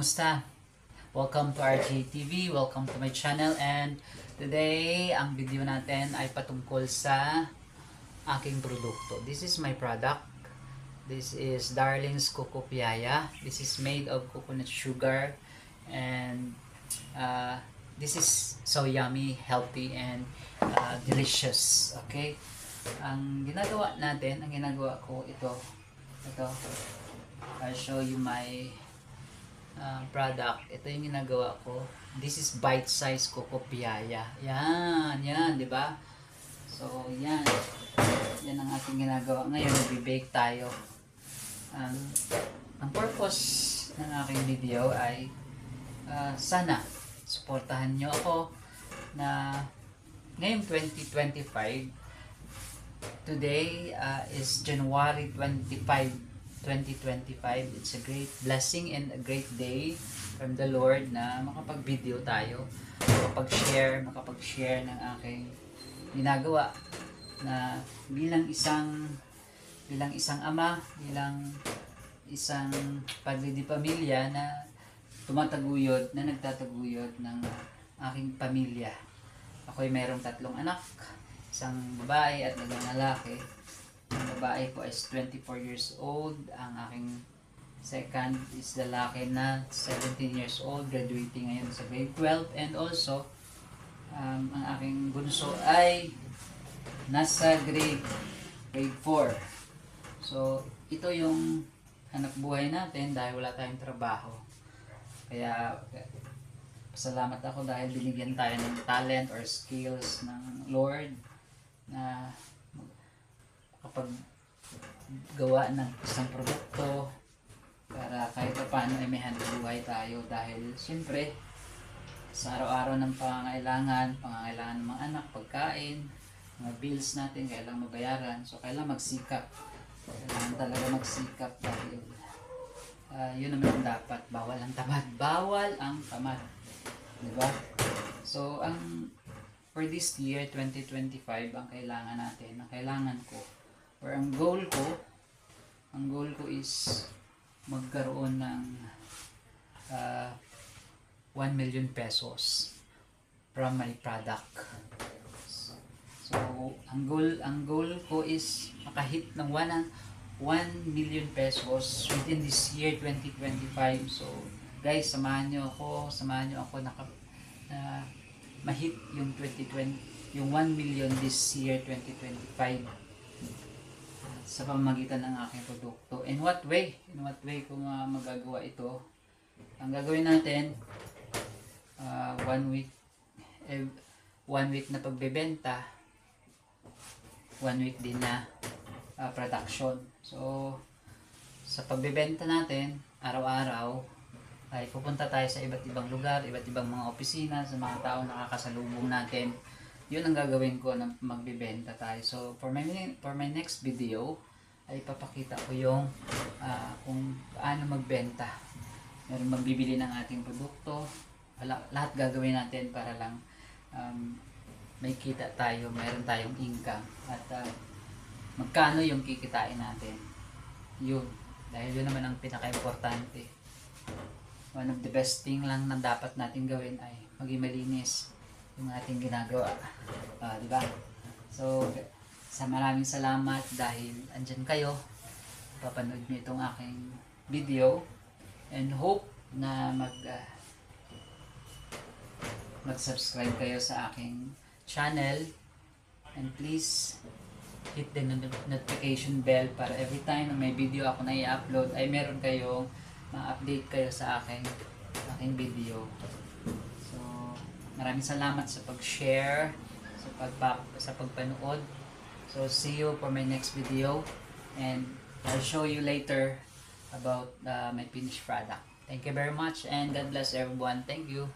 Kumusta? Welcome to RGTV, welcome to my channel and today ang video natin ay patungkol sa aking produkto. This is my product. This is Darling's Coco Piaya. This is made of coconut sugar and uh, this is so yummy, healthy and uh, delicious. Okay? Ang ginagawa natin, ang ginagawa ko ito, ito, I'll show you my uh, product. Ito yung ginagawa ko. This is bite-size Coco Piaya. Yan, yan, di ba? So, yan. Yan ang ating ginagawa. Ngayon, nag-bake tayo. Um, ang purpose ng aking video ay uh, sana suportahan nyo ako na ngayong 2025 today uh, is January 25 2025 it's a great blessing and a great day from the Lord na makapag-video tayo makapag-share makapag-share ng aking ginagawa na bilang isang bilang isang ama bilang isang padre di pamilya na tumataguyod na nagtataguyod ng aking pamilya. Ako'y mayroong tatlong anak isang babae at dalawang lalaki babae ko is 24 years old. Ang aking second is lalaki na 17 years old graduating ngayon sa grade 12 and also um, ang aking bunso ay nasa grade grade 4 so ito yung hanap buhay natin dahil wala tayong trabaho. Kaya Salamat ako dahil binigyan tayo ng talent or skills ng Lord na kapag gawa ng isang produkto para kahit pa paano ay may hanap buhay tayo dahil siyempre sa araw-araw ng pangangailangan, pangangailangan ng mga anak, pagkain, mga bills natin, kailangan mabayaran. So, kailangan magsikap. Kailangan talaga magsikap dahil ah, yun naman dapat. Bawal ang tamad. Bawal ang tamad. Diba? So, ang for this year, 2025, ang kailangan natin, ang kailangan ko, ang goal ko, ang goal ko is magkaroon ng ah, 1 million pesos from my product. So, ang goal, ang goal ko is makahit ng 1 1 million pesos within this year 2025. So, guys, samahan nyo ako, samahan nyo ako na, na mahit yung 2020, yung 1 million this year 2025 sa pamamagitan ng aking produkto. In what way? In what way ko nga magagawa ito? Ang gagawin natin, uh, one week, eh, one week na pagbebenta, one week din na uh, production. So, sa pagbebenta natin, araw-araw, ay pupunta tayo sa iba't ibang lugar, iba't ibang mga opisina, sa mga tao nakakasalubong natin. Yun ang gagawin ko na magbebenta tayo. So, for my, for my next video, ay papakita ko yung ah, kung paano magbenta. Meron magbibili ng ating produkto, lahat gagawin natin para lang um, may kita tayo, meron tayong income. At ah, magkano yung kikitain natin. Yun. Dahil yun naman ang pinaka-importante one of the best thing lang na dapat natin gawin ay maging malinis yung ating ginagawa. Ah, di ba? So, sa maraming salamat dahil andyan kayo. Papanood niyo itong aking video and hope na mag ah, mag-subscribe kayo sa aking channel and please hit the not- notification bell para every time na may video ako na i-upload ay meron kayong ma-update kayo sa aking aking video. Maraming salamat sa pag-share, sa pagpa sa pagpanood. So, see you for my next video and I'll show you later about uh, my finished product. Thank you very much and God bless everyone. Thank you.